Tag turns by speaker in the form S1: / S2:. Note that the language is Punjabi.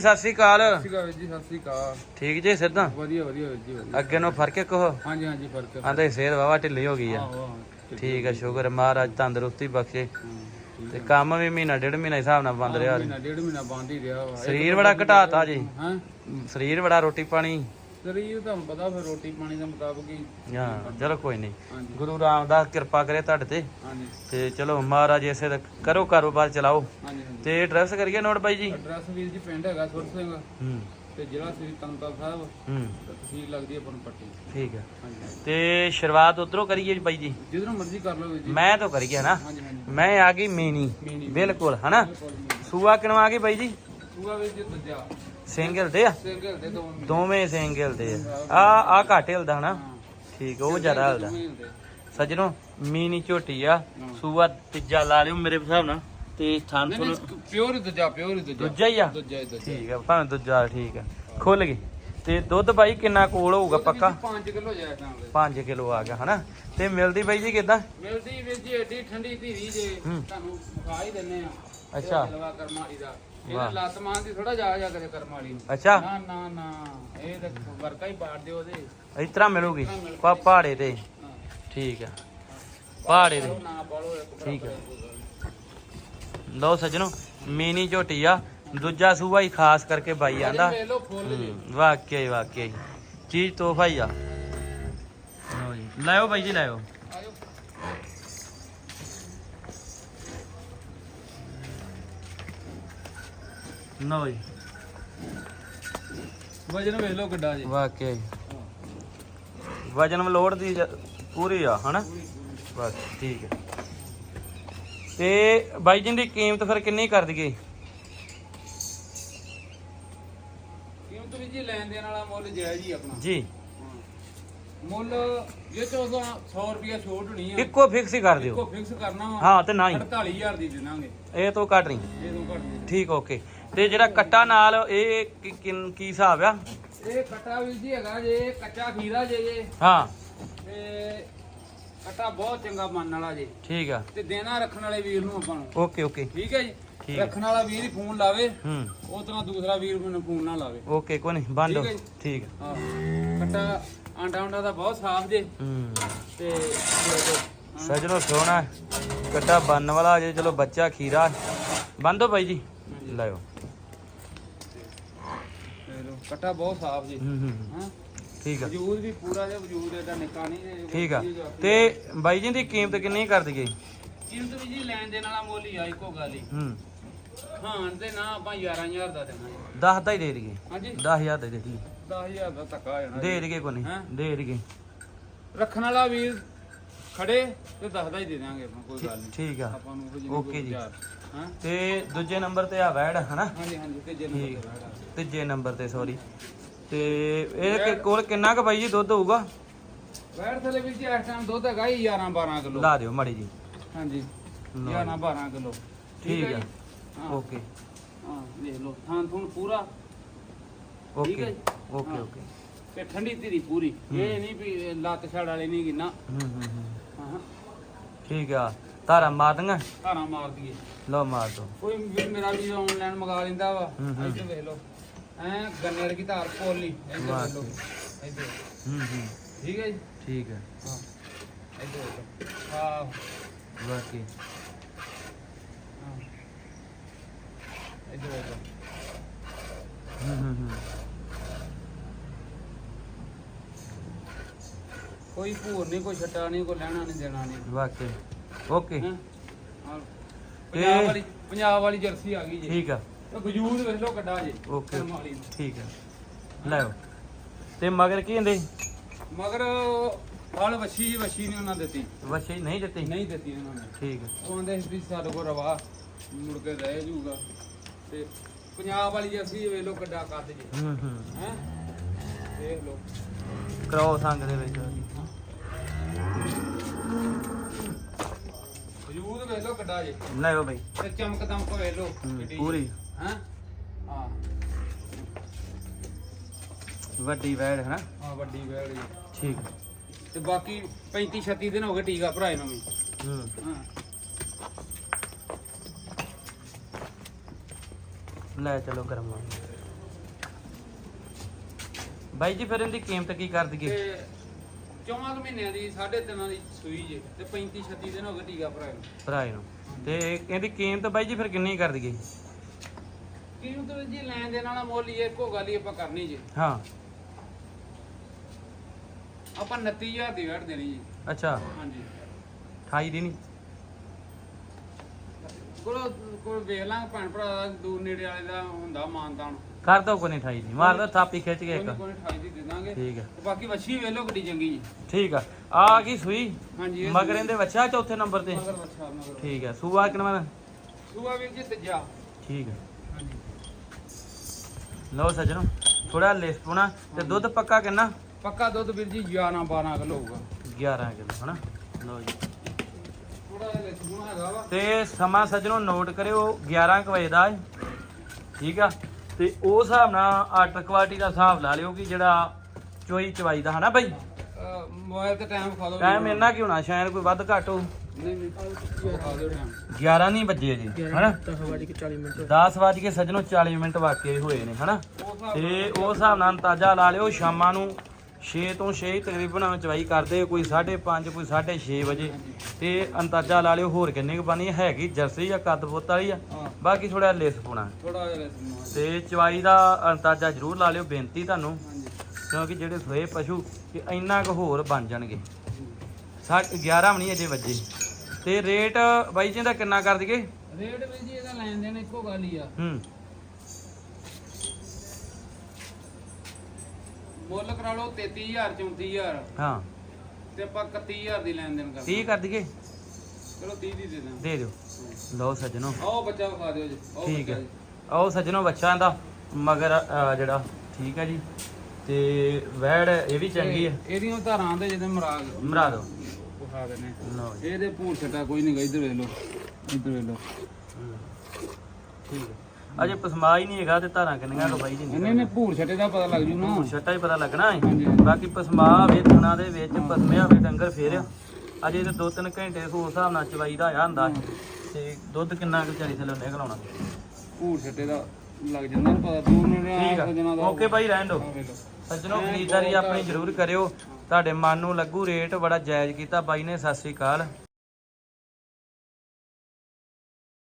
S1: ਸਤਿ ਸ੍ਰੀ ਅਕਾਲ।
S2: ਸਤਿ ਸ਼੍ਰੀ ਅਕਾਲ ਜੀ ਸਤਿ ਸ਼੍ਰੀ ਅਕਾਲ।
S1: ਠੀਕ ਜੀ ਸਿੱਧਾ?
S2: ਵਧੀਆ ਵਧੀਆ ਵੀਰ ਜੀ ਵਧੀਆ।
S1: ਅੱਗੇ ਨੂੰ ਫ਼ਰਕ ਕੋ
S2: ਹਾਂਜੀ ਹਾਂਜੀ ਫ਼ਰਕ ਹੈ
S1: ਆਂਦੇ ਸਿਹਤ ਵਾਵਾ ਢਿੱਲੀ ਹੋ ਗਈ ਆ। ਠੀਕ ਆ ਸ਼ੁਕਰ ਹੈ, ਮਹਾਰਾਜ ਤੰਦਰੁਸਤੀ ਬਖਸ਼ੇ।
S2: ਹਾਂ,
S1: ਤੇ ਕੰਮ ਵੀ ਮਹੀਨਾ ਡੇਢ ਮਹੀਨਾ ਹਿਸਾਬ ਨਾਲ ਬੰਦ ਰਿਹਾ।
S2: ਮਹੀਨਾ ਡੇਢ ਮਹੀਨਾ ਬੰਦ ਹੀ ਰਿਹਾ
S1: ਸਰੀਰ ਬੜਾ ਘਟਾਤਾ ਜੀ।
S2: ਹਾਂ?
S1: ਸਰੀਰ ਬੜਾ ਰੋਟੀ ਪਾਣੀ।
S2: ਸਰੀਰ ਤੁਹਾਨੂੰ ਪਤਾ ਫਿਰ ਰੋਟੀ ਪਾਣੀ ਦੇ ਮੁਤਾਬਕ ਹੀ
S1: ਹਾਂ ਚਲੋ ਕੋਈ ਨਹੀਂ।
S2: ਹਾਂਜੀ।
S1: ਗੁਰੂ ਰਾਮਦਾਸ ਕਿਰਪਾ ਕਰੇ ਤੁਹਾਡੇ ਤੇ।
S2: ਹਾਂਜੀ।
S1: ਤੇ ਚਲੋ ਮਹਾਰਾਜ ਇਸੇ ਦਾ ਕਰੋ ਕਾਰੋਬਾਰ ਚਲਾਓ।
S2: ਹਾਂਜੀ ਹਾਂਜੀ।
S1: ਤੇ ਐਡਰੈਸ ਕਰੀਏ ਨੋਟ ਬਾਈ ਜੀ?
S2: ਐਡਰੈਸ ਵੀਰ ਜੀ ਪਿੰਡ ਹੈਗਾ ਸੁਰ ਸਿੰਘ।
S1: ਹੂੰ।
S2: ਤੇ ਜ਼ਿਲ੍ਹਾ ਸ੍ਰੀ ਤਨਤਲ ਸਾਹਿਬ।
S1: ਹੂੰ।
S2: ਤੇ ਤਹਿਸੀਲ ਲੱਗਦੀ ਹੈ ਪੱਟੀ
S1: ਠੀਕ ਹੈ।
S2: ਹਾਂਜੀ।
S1: ਤੇ ਸ਼ੁਰੂਆਤ ਉਧਰੋਂ ਕਰੀਏ ਬਾਈ ਜੀ?
S2: ਜਿੱਧਰੋਂ ਮਰਜ਼ੀ ਕਰ ਲਓ ਵੀਰ ਜੀ।
S1: ਮੈਂ ਤਾਂ ਕਰੀਏ ਨਾ।
S2: ਹਾਂਜੀ ਹਾਂਜੀ।
S1: ਮੈਂ ਆ ਗਈ ਮੀਨੀ
S2: ਮੀਨੀ।
S1: ਬਿਲਕੁਲ ਹਨਾ? ਸੂਆ ਕਿਨਵਾ ਗਈ ਬਾਈ ਜੀ?
S2: ਸੂਆ ਵੀਰ ਜੀ ਦੂਜਾ।
S1: ਸਿੰਗਲ ਦੇ ਆ?
S2: ਸਿੰਗਲ ਦੇ ਦੋ
S1: ਦੋਵੇਂ ਸਿੰਗਲ ਦੇ ਆ। ਆ ਆ ਘੱਟ ਹਿਲਦਾ ਹਨਾ? ਠੀਕ ਉਹ ਜ਼ਿਆਦਾ ਹਿਲਦਾ। ਸੱਜਣੋ ਮੀਨੀ ਝੋਟੀ ਆ। ਸੂਆ ਤੀਜਾ ਲਾ ਲਿਓ ਮੇਰੇ ਹਿਸਾਬ ਨਾਲ। ਤੇ ਥਾਨ ਤੋਂ
S2: ਪਿਓਰ ਹੀ ਦੂਜਾ ਪਿਓਰ ਹੀ ਦੂਜਾ।
S1: ਦੂਜਾ ਹੀ ਆ?
S2: ਦੂਜਾ
S1: ਠੀਕ ਆ ਭਾਵੇਂ ਦੂਜਾ ਠੀਕ ਆ। ਖੁੱਲ ਗਈ। ਤੇ ਦੁੱਧ ਬਾਈ ਕਿੰਨਾ ਕੋਲ ਹੋਊਗਾ ਪੱਕਾ?
S2: 5 ਕਿਲੋ ਜਾਇਆ ਕਰਾਂਗੇ।
S1: 5 ਕਿਲੋ ਆ ਗਿਆ ਹਨਾ? ਤੇ ਮਿਲਦੀ ਬਾਈ ਜੀ ਕਿਦਾਂ?
S2: ਮਿਲਦੀ ਵੀਰ ਜੀ ਏਡੀ ਠੰਡੀ ਧੀਰੀ ਜੇ। ਤੁਹਾਨੂੰ ਵਿਖਾ ਹੀ ਦਿੰਨੇ ਆ।
S1: ਅੱਛਾ।
S2: ਲਵਾ ਕਰਮਾਲੀ ਦਾ।
S1: ਵਾਹ।
S2: ਇਹਨੇ ਲੱਤ ਥੋੜਾ ਜਾ ਜਾ ਕਰੇ ਕਰਮਾਲੀ ਨੂੰ।
S1: ਅੱਛਾ।
S2: ਨਾ ਨਾ ਨਾ। ਇਹ ਤਾਂ ਵਰਕਾ ਹੀ ਪਾੜ ਦਿਓ ਉਹਦੇ।
S1: ਇਸ ਤਰ੍ਹਾਂ ਮਿਲੂਗੀ? ਪਾ ਪਹਾੜੇ ਤੇ।
S2: ਹਾਂ।
S1: ਠੀਕ ਆ। ਪਹਾੜੇ ਤੇ।
S2: ਨਾ ਪਾਲੋ ਇੱਕ
S1: ਠੀਕ ਆ।
S2: ਬਰਾਬਰ
S1: ਲਓ ਸੱਜਣੋ ਮੀਨੀ ਝੋਟੀ ਆ। ਦੂਜਾ ਸੂਆ ਹੀ ਖਾਸ ਕਰਕੇ ਬਾਈ ਆਂਦਾ।
S2: ਵੇਖ ਲਓ ਫੁੱਲ ਜੀ।
S1: ਹੂੰ, ਵਾਕਿਆ ਹੀ ਵਾਕਿਆ ਹੀ ਚੀਜ਼ ਤੋਹਫਾ ਹੀ ਆ। ਲਓ ਜੀ ਲਾਇਓ ਬਾਈ ਜੀ ਲਾਇਓ ਲਓ ਜੀ
S2: ਵਜਨ ਵੇਖ ਲਓ ਕਿੱਡਾ ਜੀ।
S1: ਵਾਕਿਆ ਹੀ ਵਜਨ ਲੋਡ ਦੀ ਜ- ਪੂਰੀ ਆ ਹਨਾ? ਬਸ ਠੀਕ ਹੈ। ਤੇ ਬਾਈ ਜੀ ਦੀ ਕੀਮਤ ਫਿਰ ਕਿੰਨੀ ਕਰ ਦਈਏ?
S2: ਕੀਮਤ ਵੀ ਜੀ ਲੈਣ ਦੇਣ ਵਾਲਾ ਮੁੱਲ ਜਾਇਜ਼ ਹੀ ਆਪਣਾ।
S1: ਜੀ।
S2: ਹਾਂ। ਮੁੱਲ ਇਹ ਚੋਂ 100 ਰੁਪਿਆ ਛੋਟ ਹੋਣੀ ਆ।
S1: ਇੱਕੋ ਫਿਕਸ ਹੀ ਕਰ ਦਿਓ।
S2: ਇੱਕੋ ਫਿਕਸ ਕਰਨਾ ਵਾ।
S1: ਹਾਂ ਤੇ ਨਾ ਹੀ।
S2: 48000 ਦੀ ਦੇਵਾਂਗੇ
S1: ਇਹ ਤੋਂ ਘੱਟ ਨਹੀਂ।
S2: ਇਹ ਤੋਂ ਘੱਟ ਨਹੀਂ।
S1: ਠੀਕ ਓਕੇ। ਤੇ ਜਿਹੜਾ ਕੱਟਾ ਨਾਲ ਇਹ ਕੀ- ਕਿੰਨ- ਕੀ ਹਿਸਾਬ ਆ?
S2: ਇਹ ਕੱਟਾ ਵੀਰ ਜੀ ਹੈਗਾ ਜੇ ਕੱਚਾ ਖੀਰਾ ਜੇ ਜੇ।
S1: ਹਾਂ।
S2: ਤੇ ਕੱਟਾ ਬਹੁਤ ਚੰਗਾ ਮੰਨ ਵਾਲਾ ਜੇ।
S1: ਠੀਕ ਆ।
S2: ਤੇ ਦੇਣਾ ਰੱਖਣ ਵਾਲੇ ਵੀਰ ਨੂੰ ਆਪਾਂ ਨੂੰ।
S1: Okay okay.
S2: ਠੀਕ ਹੈ ਜੀ?
S1: ਹੈ।
S2: ਰੱਖਣ ਵਾਲਾ ਵੀਰ ਹੀ ਫੋਨ ਲਾਵੇ।
S1: ਹੂੰ।
S2: ਉਹ ਤਰ੍ਹਾਂ ਦੂਸਰਾ ਵੀਰ ਮੈਨੂੰ ਫੋਨ ਨਾ ਲਾਵੇ।
S1: ਓਕੇ ਕੋਈ ਨਹੀਂ ਬੰਦੋ
S2: ਠੀਕ ਹੈ। ਜੀ।
S1: ਠੀਕ ਆ।
S2: ਹਾਂ। ਕੱਟਾ ਆਂਡਾ ਆਂਡਾ ਦਾ ਬਹੁਤ ਸਾਫ਼ ਜੇ।
S1: ਹੂੰ।
S2: ਤੇ
S1: ਸਜਣੋ ਸੋਹਣਾ। ਕੱਟਾ ਬੰਨ ਵਾਲਾ ਜੇ ਚਲੋ ਬੱਚਾ ਖੀਰਾ। ਬੰਦੋ ਬਾਈ ਜੀ। ਲਾਇਓ।
S2: ਕੱਟਾ ਬਹੁਤ ਸਾਫ਼ ਜੀ।
S1: ਹੂੰ ਹੂੰ ਹੂੰ।
S2: ਹਾਂ?
S1: ਠੀਕ ਆ।
S2: ਵਜੂਦ ਵੀ ਪੂਰਾ ਜਿਹਾ ਵਜੂਦ ਇਹਦਾ ਨਿੱਕਾ ਨਹੀਂ ਇਹ
S1: ਠੀਕ ਆ।
S2: ਵਜੂਦ ਜੋ ਆਪਣੀ-
S1: ਤੇ ਬਾਈ ਜੀ ਦੀ ਕੀਮਤ ਕਿੰਨੀ ਕਰ ਦਈਏ?
S2: ਕੀਮਤ ਵੀ ਜੀ ਲੈਣ ਦੇਣ ਵਾਲਾ ਮੁੱਲ ਹੀ ਆ ਇੱਕੋ ਗੱਲ ਹੀ।
S1: ਹੂੰ।
S2: ਖਾਣ ਦੇ ਨਾ ਆਪਾਂ 11000 ਦਾ ਦੇਣਾ ਜੀ।
S1: 10 ਦਾ ਹੀ ਦੇ ਦਈਏ।
S2: ਹਾਂਜੀ।
S1: 10000 ਦੇ ਦੇ ਦਈਏ।
S2: 10000 ਦਾ ਧੱਕਾ ਆ ਜਾਣਾ
S1: ਦੇ। ਦਈਏ ਕੋਈ ਨਹੀਂ? ਦੇ ਦਈਏ।
S2: ਰੱਖਣ ਵਾਲਾ ਵੀਰ ਖੜੇ ਤੇ ਦੱਸਦਾ ਹੀ ਦੇ ਦਾਂਗੇ ਆਪਾਂ ਕੋਈ ਗੱਲ ਨਹੀਂ।
S1: ਠੀਕ ਆ।
S2: ਆਪਾਂ ਨੂੰ ਕੋਈ
S1: ਓਕੇ ਜੀ।
S2: ਹਾਂ?
S1: ਤੇ ਦੂਜੇ ਨੰਬਰ ਤੇ ਆ ਵੈੜ ਹਨਾ?
S2: ਹਾਂਜੀ ਹਾਂਜੀ ਤੇ ਜੇ
S1: ਠੀਕ।
S2: ਨੰਬਰ।
S1: ਤੀਜੇ ਨੰਬਰ ਤੇ ਸੌਰੀ ਤੇ ਇਹਦੇ ਕੋਲ ਕਿੰਨਾ ਕੁ ਬਾਈ ਜੀ ਦੁੱਧ ਹੋਊਗਾ?
S2: ਬੈਠ ਥਲੇ ਵੀਰ ਜੀ ਇਸ ਟਾਈਮ ਦੁੱਧ ਹੈਗਾ ਹੀ 11 12 ਕਿਲੋ।
S1: ਲਾ ਦਿਓ ਮਾੜੀ ਜੀ।
S2: ਹਾਂਜੀ
S1: ਲਓ
S2: 11 12 ਕਿਲੋ।
S1: ਠੀਕ ਆ?
S2: ਹਾਂ।
S1: ਓਕੇ।
S2: ਹਾਂ ਦੇਖ ਲਓ ਥਾਂ ਥੂਣ ਪੂਰਾ। ਠੀਕ
S1: ਓਕੇ
S2: ਜੀ?
S1: ਓਕੇ
S2: ਹਾਂ।
S1: ਓਕੇ।
S2: ਤੇ ਠੰਡੀ ਧੀਰੀ ਪੂਰੀ। ਇਹ ਨਹੀਂ ਵੀ ਲੱਤ ਛੜ ਵਾਲੇ ਨਹੀਂ
S1: ਹੂੰ ਹੂੰ ਹੂੰ
S2: ਹਾਂ।
S1: ਠੀਕ ਆ ਧਾਰਾ ਮਾਰ ਦਾਂਗਾ
S2: ਧਾਰਾਂ ਮਾਰ ਦਈਏ।
S1: ਲਓ ਮਾਰ ਦੋ।
S2: ਕੋਈ ਵੀ ਮੇਰਾ ਵੀ ਆਨਲਾਈਨ ਮੰਗਾ ਲੈਂਦਾ ਵਾ
S1: ਹੂੰ, ਹੂੰ।
S2: ਇੱਥੇ ਵੇਖ ਲਓ। ਐ ਗੰਨੇ ਵਰਗੀ ਧਾਰ ਪੋਲੀ ਇੱਧਰ
S1: ਵਾਹ
S2: ਵੇਖ ਲਓ। ਇੱਧਰ
S1: ਹੂੰ ਹੂੰ।
S2: ਠੀਕ ਹੈ ਜੀ?
S1: ਠੀਕ ਹੈ
S2: ਹਾਂ ਇੱਧਰ ਵੇਖ ਲਓ। ਆਹ।
S1: ਬਾਕੀ।
S2: ਹਾਂ। ਇੱਧਰ ਵੇਖ ਲਓ।
S1: ਹੂੰ ਹੂੰ ਹੂੰ।
S2: ਕੋਈ ਭੂਰ ਨਹੀਂ ਕੋਈ ਛੱਟਾ ਨਹੀਂ ਕੋਈ ਲੈਣਾ ਨਹੀਂ ਦੇਣਾ ਨਹੀਂ।
S1: ਵਾਕੀ ਓਕੇ।
S2: ਹੈਂ? ਆਹ ਪੰਜਾਬ ਵਾਲੀ ਪੰਜਾਬ ਵਾਲੀ ਜਰਸੀ ਆ ਗਈ ਜੀ।
S1: ਠੀਕ ਆ।
S2: ਤੇ ਵੇਖ ਲਓ ਕੱਡਾ ਜੀ ਨੂੰ।
S1: ਠੀਕ ਆ। ਲੈਓ ਤੇ ਮਗਰ ਕੀ ਹੁੰਦੇ?
S2: ਮਗਰ ਫਲ ਵਛੀ ਵਛੀ ਨਹੀਂ ਉਹਨਾਂ ਦਿੱਤੀ।
S1: ਵਸ਼ੇ ਨਹੀਂ ਦਿੱਤੀ?
S2: ਨਹੀਂ ਦਿੱਤੀ ਉਹਨਾਂ ਨੇ।
S1: ਠੀਕ ਆ।
S2: ਉਹ ਕਹਿੰਦੇ ਸੀ ਵੀ ਸਾਡੇ ਕੋਲ ਰਵਾ ਮੁੜ ਕੇ ਰਹਿ ਜਾਊਗਾ। ਤੇ ਪੰਜਾਬ ਵਾਲੀ ਜਰਸੀ ਵੇਖ ਲਓ ਕੱਡਾ ਕੱਦ ਜੀ।
S1: ਹੂੰ ਹੂੰ।
S2: ਹੈ? ਦੇਖ ਲਓ।
S1: ਕਰਾਓ ਸੰਗ ਦੇ ਵਿੱਚ।
S2: ਵਜੂਦ ਵੇਖ ਲਓ ਕੱਡਾ ਜੀ।
S1: ਲੈਓ ਬਈ।
S2: ਤੇ ਚਮਕ ਦਮਕ ਵੇਖ ਲਓ
S1: ਹੂੰ, ਪੂਰੀ।
S2: ਹੈ? ਹਾਂ।
S1: ਵੱਡੀ ਵੈੜ ਹੈ ਨਾ
S2: ਹਾਂ ਵੱਡੀ ਵੇੜ ਜੀ।
S1: ਠੀਕ। ਆ।
S2: ਤੇ ਬਾਕੀ 35 36 ਦਿਨ ਹੋ ਗਏ ਟੀਕਾ ਭਰਾਏ ਨੂੰ ਵੀ।
S1: ਹੂੰ।
S2: ਹਾਂ।
S1: ਲੈ ਚਲੋ ਕਰਮਾ ਬਾਈ ਜੀ ਫਿਰ ਇਹਦੀ ਕੀਮਤ ਕੀ ਕਰ ਦਈਏ
S2: ਚੌਵਾਂ ਕੁ ਮਹੀਨਿਆਂ ਦੀ ਸਾਢੇ ਤਿੰਨਾਂ ਦੀ ਸੂਈ ਜੇ ਤੇ 35 36 ਦਿਨ ਹੋ ਗਏ ਟੀਕਾ ਭਰਾਏ ਨੂੰ।
S1: ਭਰਾਏ ਨੂੰ। ਤੇ ਇਹਦੀ ਕੀਮਤ ਬਾਈ ਜੀ ਫਿਰ ਕਿੰਨੀ ਕਰ ਦਈਏ?
S2: ਕੀਮਤ ਵੀ ਜੀ ਲੈਣ ਦੇ ਨਾਲ ਮੁੱਲ ਹੀ ਹੈ, ਇੱਕੋ ਗੱਲ ਹੀ ਆਪਾਂ ਕਰਨੀ ਜੇ।
S1: ਹਾਂ।
S2: ਆਪਾਂ 29000 ਦੀ ਵੜ ਦੇਣੀ ਜੀ।
S1: ਅੱਛਾ।
S2: ਹਾਂਜੀ।
S1: 28 ਦੀ ਨਹੀਂ?
S2: ਕੋਲ ਕੋਲ ਵੇਖ ਲਾਂਗੇ ਭੈਣ ਭਰਾ ਦਾ ਦੂਰ ਨੇੜੇ ਵਾਲੇ ਦਾ ਹੁੰਦਾ ਮਾਨਤਾਨ।
S1: ਕਰ ਦੋ ਕੋਈ ਨਹੀਂ 28 ਦੀ ਮਾਰ ਦੋ ਥਾਪੀ ਖਿੱਚ ਕੇ ਇੱਕ।
S2: ਕੋਈ ਨੀ, 28 ਦੀ ਦੇ ਦਾਂਗੇ।
S1: ਠੀਕ ਹੈ।
S2: ਤੇ ਬਾਕੀ ਵੱਛੀ ਵੇਖ ਲਓ ਕਿੱਡੀ ਚੰਗੀ ਜੀ।
S1: ਠੀਕ ਆ। ਆ ਗਈ ਸੂਈ।
S2: ਹਾਂਜੀ
S1: ਮਗਰ ਇਹਦੇ ਬੱਚਾ ਚੌਥੇ ਨੰਬਰ ਤੇ।
S2: ਮਗਰ ਵੱਛਾ ਮਗਰ
S1: ਠੀਕ ਹੈ ਸੂਆ ਕਿੰਨਾ
S2: ਸੂਆ ਵੀਰ ਜੀ ਤੀਜਾ।
S1: ਠੀਕ ਹੈ
S2: ਹਾਂਜੀ।
S1: ਲਓ ਸੱਜਣੋ ਥੋੜਾ ਲਿਸ ਪਾਉਣਾ। ਤੇ ਦੁੱਧ ਪੱਕਾ ਕਿੰਨਾ?
S2: ਪੱਕਾ ਦੁੱਧ ਵੀਰ ਜੀ 11 12 ਕਿਲੋ ਹੋਊਗਾ।
S1: 11 ਕਿਲੋ ਹਨਾ? ਲਓ ਜੀ।
S2: ਥੋੜਾ ਜਿਹਾ ਲਿਖੂਣਾ ਹੈਗਾ ਵਾ।
S1: ਤੇ ਸਮਾਂ ਸੱਜਣੋ ਨੋਟ ਕਰਿਓ 11 ਕੁ ਵਜੇ ਦਾ ਠੀਕ ਆ। ਤੇ ਉਹ ਹਿਸਾਬ ਨਾਲ ਆਰਡਰ ਕੁਆਲਿਟੀ ਦਾ ਹਿਸਾਬ ਲਾ ਲਿਓ ਕਿ ਜਿਹੜਾ ਚੋਈ ਚਵਾਈ ਦਾ ਹਨਾ ਬਾਈ?
S2: ਮੋਬਾਈਲ ਤੇ ਟਾਈਮ ਖਾ ਦਿਓ
S1: ਟਾਈਮ ਇੰਨਾ ਕੀ ਹੋਣਾ ਸ਼ਾਇਦ ਕੋਈ ਵੱਧ ਘੱਟ ਹੋ
S2: ਨਹੀਂ ਨਹੀਂ ਖਾ ਦਿਓ ਟਾਈਮ
S1: 11 ਨਹੀਂ ਵੱਜੇ ਜੀ ਹਨਾ?
S2: 10 ਵਜੇ 40 ਮਿੰਟ।
S1: 10 ਵੱਜ ਕੇ ਸੱਜਣੋ 40 ਮਿੰਟ ਵਾਕਈ ਹੋਏ ਨੇ ਹਨਾ? ਤੇ ਉਸ ਹਿਸਾਬ ਨਾਲ ਅੰਦਾਜ਼ਾ ਲਾ ਲਿਓ ਸ਼ਾਮਾਂ ਨੂੰ 6 ਤੋਂ 6 ਤਕਰੀਬਨ ਚਵਾਈ ਕਰਦੇ ਕੋਈ 5:30 ਕੋਈ 6:30 ਵਜੇ। ਤੇ ਅੰਦਾਜ਼ਾ ਲਾ ਲਿਓ ਹੋਰ ਕਿੰਨੇ ਕੁ ਪਾਣੀ ਹੈਗੀ ਜਰਸੀ ਜਾਂ ਕੱਦ ਬੁੱਤ ਵਾਲੀ ਆ? ਬਾਕੀ ਥੋੜਾ ਲਿਸ ਪਾਉਣਾ।
S2: ਥੋੜਾ ਜਿਹਾ ਲਿਖੂਣਾ
S1: ਤੇ ਚਵਾਈ ਦਾ ਅੰਦਾਜ਼ਾ ਜ਼ਰੂਰ ਲਾ ਲਿਓ ਬੇਨਤੀ ਤੁਹਾਨੂੰ। ਕਿਉਂਕਿ ਜਿਹੜੇ ਸੋਏ ਪਸ਼ੂ ਕਿ ਇੰਨਾ ਕੁ ਹੋਰ ਬਣ ਜਾਣਗੇ। ਸਾਢੇ 11 ਵੀ ਨਹੀਂ ਅਜੇ ਵੱਜੇ। ਤੇ ਰੇਟ ਬਾਈ ਜੀ ਦਾ ਕਿੰਨਾ ਕਰ ਦਈਏ?
S2: ਰੇਟ ਵੀ ਜੀ ਇਹਦਾ ਲੈਣ ਦੇਣ ਇੱਕੋ ਗੱਲ ਹੀ ਆ।
S1: ਹੂੰ।
S2: ਮੁੱਲ ਕਰਾ ਲਓ 33000 34000
S1: ਹਾਂ।
S2: ਤੇ ਆਪਾਂ 31000 ਦੀ ਲੈਣ ਦੇਣ ਕਰਦੇ
S1: 30 ਕਰ ਦਈਏ।
S2: ਚਲੋ 30 ਦੀ ਦੇ ਦਾਂ
S1: ਦੇ ਦਿਓ। ਲਓ ਸੱਜਣੋ।
S2: ਆਓ ਬੱਚਾ ਵਿਖਾ ਦਿਓ ਜੀ। ਆਓ
S1: ਠੀਕ
S2: ਬੱਚਾ
S1: ਹੈ।
S2: ਜੀ।
S1: ਆਓ ਸੱਜਣੋ ਬੱਚਾ ਦਾ ਮਗਰ ਅਹ, ਜਿਹੜਾ ਠੀਕ ਹੈ ਜੀ। ਤੇ ਵੈੜ ਇਹ ਵੀ ਚੰਗੀ ਹੈ।
S2: ਇਹ- ਇਹਦੀਆਂ ਧਾਰਾਂ ਦੇ ਜਿਹਦੇ ਮਰਾਗ
S1: ਮਰਾ ਦਿਓ।
S2: ਵਿਖਾ ਦਿੰਨੇ
S1: ਲਓ ਜੀ।
S2: ਇਹਦੇ ਭੂਰ ਛਟਾ ਕੋਈ ਨਹੀਂ ਗਾ ਇੱਧਰ ਵੇਖ ਲਓ। ਇੱਧਰ ਵੇਖ ਲਓ।
S1: ਠੀਕ ਹੈ। ਅਜੇ ਪਸਮਾ ਹੀ ਨਹੀਂ ਹੈਗਾ ਤੇ ਧਾਰਾਂ ਕਿੰਨੀਆਂ ਕੋ ਬਾਈ ਜੀ
S2: ਨਹੀਂ ਨਹੀਂ ਭੂਰ ਛਟੇ ਦਾ ਪਤਾ ਲੱਗ ਜੂ ਨਾ।
S1: ਛੱਟਾ ਹੀ ਪਤਾ ਲੱਗਣਾ ਹੈ।
S2: ਹਾਂਜੀ
S1: ਬਾਕੀ ਪਸਮਾ ਦੇ ਵਿੱਚ ਪਸਮਿਆ ਵੇ ਡੰਗਰ ਫੇਰਿਆ। ਅਜੇ ਤੇ 2-3 ਘੰਟੇ ਉਸ ਹਿਸਾਬ ਨਾਲ ਚਵਾਈ ਦਾ ਆਇਆ ਹੁੰਦਾ। ਤੇ ਦੁੱਧ ਕਿੰਨਾ ਕੁ ਵਿਚਾਰੀ ਥੱਲੇ ਨਿਕਲ ਆਉਣਾ
S2: ਭੂਰ ਛਟੇ ਦਾ ਲੱਗ ਜਾਂਦਾ ਨਾ ਪਤਾ ਦੂਰ ਨੇੜੇ
S1: ਠੀਕ
S2: ਆ।
S1: ਆ
S2: ਦਾ।
S1: ਓਕੇ ਬਾਈ ਰਹਿਣ
S2: ਲਓ।
S1: ਸੱਜਣੋ ਖਰੀਦਦਾਰੀ ਆਪਣੀ ਜ਼ਰੂਰ ਕਰਿਓ। ਤੁਹਾਡੇ ਮਨ ਨੂੰ ਲੱਗੂ ਰੇਟ ਬੜਾ ਜਾਇਜ਼ ਕੀਤਾ ਬਾਈ ਨੇ ਸਤਿ ਸ੍ਰੀ ਅਕਾਲ।